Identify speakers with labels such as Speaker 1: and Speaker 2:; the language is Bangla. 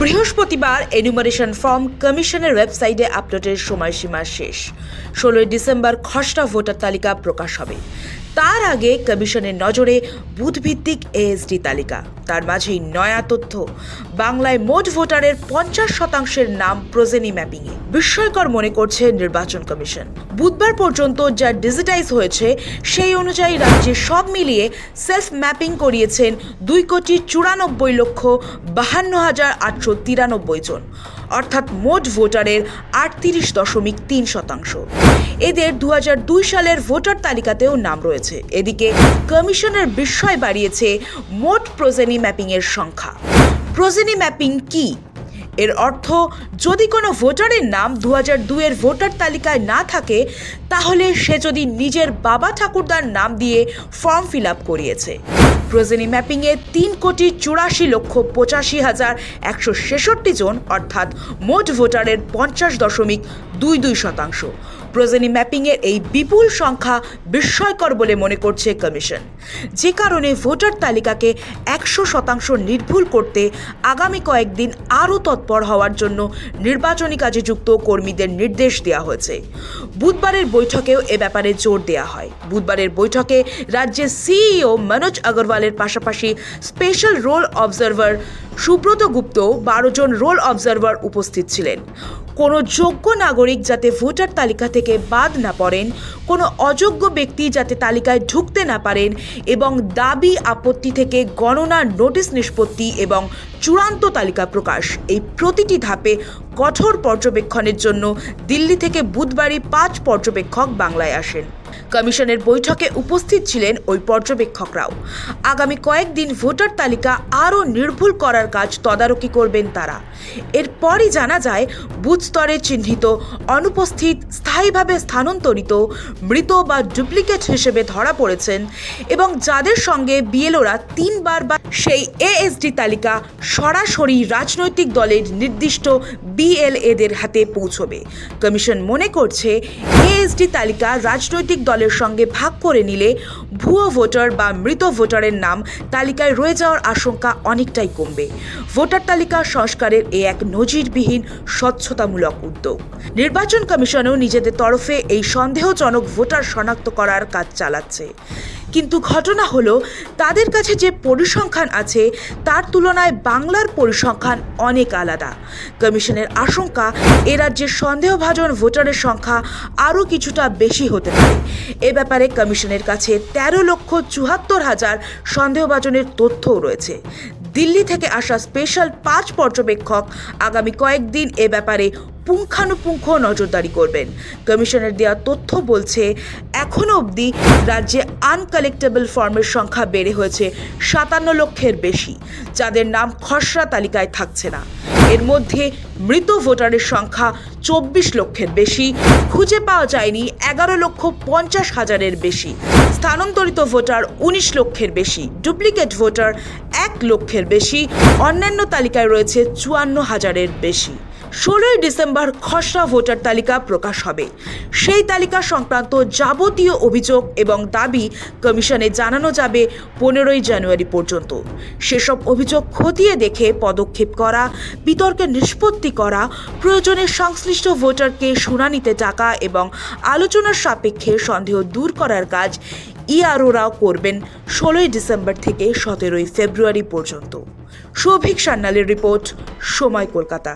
Speaker 1: বৃহস্পতিবার এনুমারেশন ফর্ম কমিশনের ওয়েবসাইটে আপলোডের সময়সীমা শেষ। ষোলোই ডিসেম্বর খসড়া ভোটার তালিকা প্রকাশ হবে। তার আগে কমিশনের নজরে বুথভিত্তিক এএসডি তালিকা। তার মাঝেই নয়া তথ্য। বাংলায় মোট ভোটারের পঞ্চাশ শতাংশের নাম প্রজেনি ম্যাপিংয়ে। বিস্ময়কর মনে করছে নির্বাচন কমিশন। বুধবার পর্যন্ত যা ডিজিটাইজ হয়েছে, সেই অনুযায়ী রাজ্যে সব মিলিয়ে সেলফ ম্যাপিং করিয়েছেন দুই কোটি চুরানব্বই লক্ষ বাহান্ন হাজার আটশো তিরানব্বই জন। অর্থাৎ মোট ভোটারের আটত্রিশ দশমিক তিন শতাংশ। এদের দু হাজার দুই সালের ভোটার তালিকাতেও নাম রয়েছে। এদিকে কমিশনের বিস্ময় বাড়িয়েছে মোট প্রজেনি ম্যাপিংয়ের সংখ্যা। প্রোজেনি ম্যাপিং কি? এর অর্থ, যদি কোনো ভোটারের নাম দু হাজার দুয়ের ভোটার তালিকায় না থাকে, তাহলে সে যদি নিজের বাবা ঠাকুরদার নাম দিয়ে ফর্ম ফিল আপ করিয়েছে। প্রোজেনি ম্যাপিংয়ে তিন কোটি চুরাশি লক্ষ পঁচাশি হাজার একশো ছেষট্টি জন, অর্থাৎ মোট ভোটারের পঞ্চাশ দশমিক দুই দুই শতাংশ। প্রজেনি ম্যাপিংয়ের এই বিপুল সংখ্যা বিস্ময়কর বলে মনে করছে কমিশন যে কারণে ভোটার তালিকাকে একশো শতাংশ নির্ভুল করতে আগামী কয়েকদিন আরও তৎপর হওয়ার জন্য নির্বাচনী কাজে যুক্ত কর্মীদের নির্দেশ দেওয়া হয়েছে। বুধবারের বৈঠকেও এ ব্যাপারে জোর দেওয়া হয়। বুধবারের বৈঠকে রাজ্যের সিইও মনোজ আগরওয়ালের পাশাপাশি special roll observer Subrata Gupta বারো জন রোল অবজারভার উপস্থিত ছিলেন। কোনো যোগ্য নাগরিক যাতে ভোটার তালিকা থেকে বাদ না পড়েন, কোনো অযোগ্য ব্যক্তি যাতে তালিকায় ঢুকতে না পারেন এবং দাবি আপত্তি থেকে গণনার নোটিশ নিষ্পত্তি এবং চূড়ান্ত তালিকা প্রকাশ। এই প্রতিটি ধাপে কঠোর পর্যবেক্ষণের জন্য দিল্লি থেকে বুধবারই পাঁচ পর্যবেক্ষক বাংলায় আসেন। কমিশনের বৈঠকে উপস্থিত ছিলেন ওই পর্যবেক্ষকরাও। আগামী কয়েকদিন ভোটার তালিকা আরও নির্ভুল করার কাজ তদারকি করবেন তারা। এরপরই জানা যায়, বুথ স্তরে চিহ্নিত, অনুপস্থিত, স্থায়ীভাবে স্থানান্তরিত, মৃত বা ডুপ্লিকেট হিসেবে ধরা পড়েছেন এবং যাদের সঙ্গে বিএলওরা তিনবার বা সেই এএসডি তালিকা সরাসরি রাজনৈতিক দলের নির্দিষ্ট বিএলএদের হাতে পৌঁছবে। কমিশন মনে করছে, এএসডি তালিকা রাজনৈতিক দলের সঙ্গে ভাগ করে নিলে ভুয়ো ভোটার বা মৃত ভোটারের নাম তালিকায় রয়ে যাওয়ার আশঙ্কা অনেকটাই কমবে। ভোটার তালিকা সংস্কারের এ এক নজিরবিহীন স্বচ্ছতামূলক উদ্যোগ। নির্বাচন কমিশনও নিজেদের তরফে এই সন্দেহজনক ভোটার শনাক্ত করার কাজ চালাচ্ছে। কিন্তু ঘটনা হলো, তাদের কাছে যে পরিসংখ্যান আছে, তার তুলনায় বাংলার পরিসংখ্যান অনেক আলাদা। কমিশনের আশঙ্কা, এ রাজ্যে সন্দেহভাজন ভোটারের সংখ্যা আরও কিছুটা বেশি হতে পারে। এ ব্যাপারে কমিশনের কাছে তেরো লক্ষ চুহাত্তর হাজার সন্দেহভাজনের তথ্যও রয়েছে। দিল্লি থেকে আসা স্পেশাল পাঁচ পর্যবেক্ষক আগামী কয়েকদিন এ ব্যাপারে পুঙ্খানুপুঙ্খ নজরদারি করবেন। কমিশনের দেওয়া তথ্য বলছে এখনও অবধি রাজ্যে আনকালেক্টেবল ফর্মের সংখ্যা বেড়ে হয়েছে সাতান্ন লক্ষের বেশি, যাদের নাম খসড়া তালিকায় থাকছে না। এর মধ্যে মৃত ভোটারের সংখ্যা চব্বিশ লক্ষের বেশি, খুঁজে পাওয়া যায়নি এগারো লক্ষ পঞ্চাশ হাজারের বেশি। স্থানান্তরিত ভোটার উনিশ লক্ষের বেশি, ডুপ্লিকেট ভোটার এক লক্ষের বেশি, অন্যান্য তালিকায় রয়েছে চুয়ান্ন হাজারের বেশি। ষোলোই ডিসেম্বর খসড়া ভোটার তালিকা প্রকাশ হবে। সেই তালিকা সংক্রান্ত যাবতীয় অভিযোগ এবং দাবি কমিশনে জানানো যাবে পনেরোই জানুয়ারি পর্যন্ত। সেসব অভিযোগ খতিয়ে দেখে পদক্ষেপ করা বিতর্কের নিষ্পত্তি করা, প্রয়োজনে সংশ্লিষ্ট ভোটারকে শুনানিতে ডাকা এবং আলোচনার সাপেক্ষে সন্দেহ দূর করার কাজ ইআরওরাও করবেন ষোলোই ডিসেম্বর থেকে সতেরোই ফেব্রুয়ারি পর্যন্ত। সৌভিক সান্যালের রিপোর্ট, সময় কলকাতা।